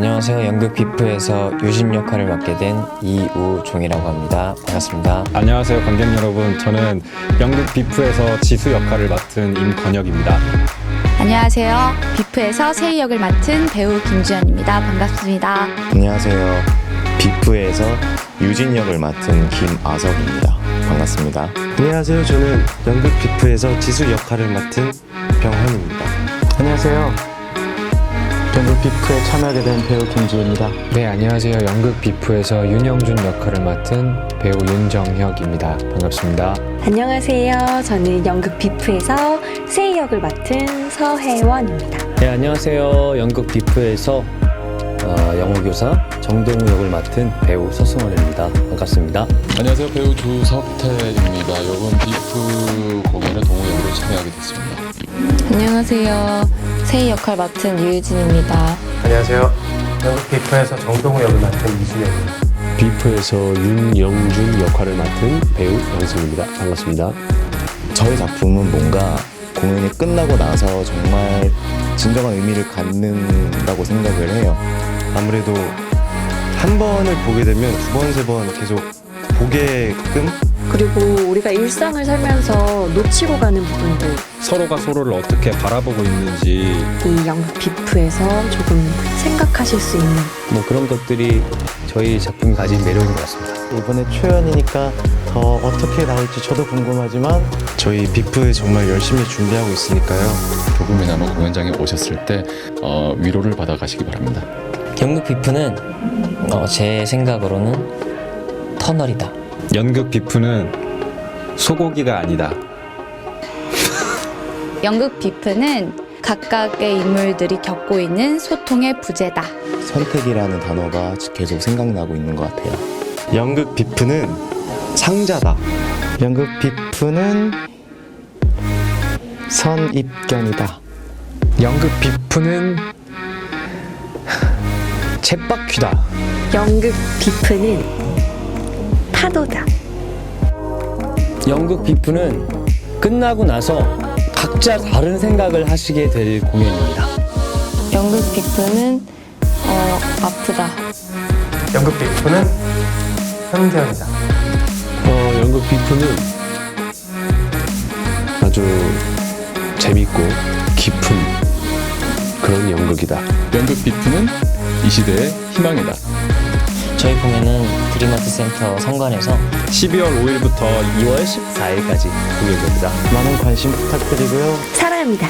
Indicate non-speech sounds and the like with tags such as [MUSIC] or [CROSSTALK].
안녕하세요. 연극 비프에서 유진 역할을 맡게 된 이우종이라고 합니다. 반갑습니다. 안녕하세요 관객 여러분 저는 연극 비프에서 지수 역할을 맡은 임건혁입니다 안녕하세요. 비프에서 세희 역을 맡은 배우 김주연입니다. 반갑습니다. 안녕하세요. 비프에서 유진 역을 맡은 김아석입니다. 반갑습니다. 안녕하세요. 저는 연극 비프에서 지수 역할을 맡은 병헌입니다. 안녕하세요. 연극 비프에 참여하게 된 배우 김지우입니다. 네, 안녕하세요. 연극 비프에서 윤영준 역할을 맡은 배우 윤정혁입니다. 반갑습니다. 안녕하세요. 저는 연극 비프에서 세희 역을 맡은 서혜원입니다. 네, 안녕하세요. 연극 비프에서 어, 영어교사 정동우 역을 맡은 배우 서승원입니다. 반갑습니다. 안녕하세요 배우 조석태입니다. 이번 비프 공연에 동호역으로 참여하게 됐습니다. 안녕하세요. 세희 역할 맡은 유유진입니다. 안녕하세요. 비프에서 정동우 역을 맡은 이준혁입니다. 비프에서 윤영준 역할을 맡은 배우 양승입니다. 반갑습니다. 저의 작품은 뭔가 공연이 끝나고 나서 정말 진정한 의미를 갖는다고 생각을 해요. 아무래도 한 번을 보게 되면 두 번, 세 번 계속 보게끔 그리고 우리가 일상을 살면서 놓치고 가는 부분들 서로가 서로를 어떻게 바라보고 있는지 이 연극 비프에서 조금 생각하실 수 있는 뭐 그런 것들이 저희 작품이 가진 매력인 것 같습니다. 이번에 초연이니까 더 어떻게 나올지 저도 궁금하지만 저희 비프 정말 열심히 준비하고 있으니까요. 조금이나마 공연장에 오셨을 때 어, 위로를 받아 가시기 바랍니다. 연극 비프는 어, 제 생각으로는 터널이다. 연극 비프는 소고기가 아니다 [LAUGHS] 연극 비프는 각각의 인물들이 겪고 있는 소통의 부재다. 선택이라는 단어가 계속 생각나고 있는 것 같아요. 연극 비프는 상자다. 연극 비프는 선입견이다. 연극 비프는 [LAUGHS] 챗바퀴다. 연극 비프는 파도다. 연극 비프는 끝나고 나서 각자 다른 생각을 하시게 될 공연입니다. 연극 비프는 어, 아프다. 연극 비프는 현대형이다. 어, 연극 비프는 아주 재밌고 깊은 그런 연극이다. 연극 비프는 이 시대의 희망이다. 저희 공연은 드림아트 센터 성관에서 12월 5일부터 2월 14일까지 공연됩니다. 많은 관심 부탁드리고요. 사랑합니다.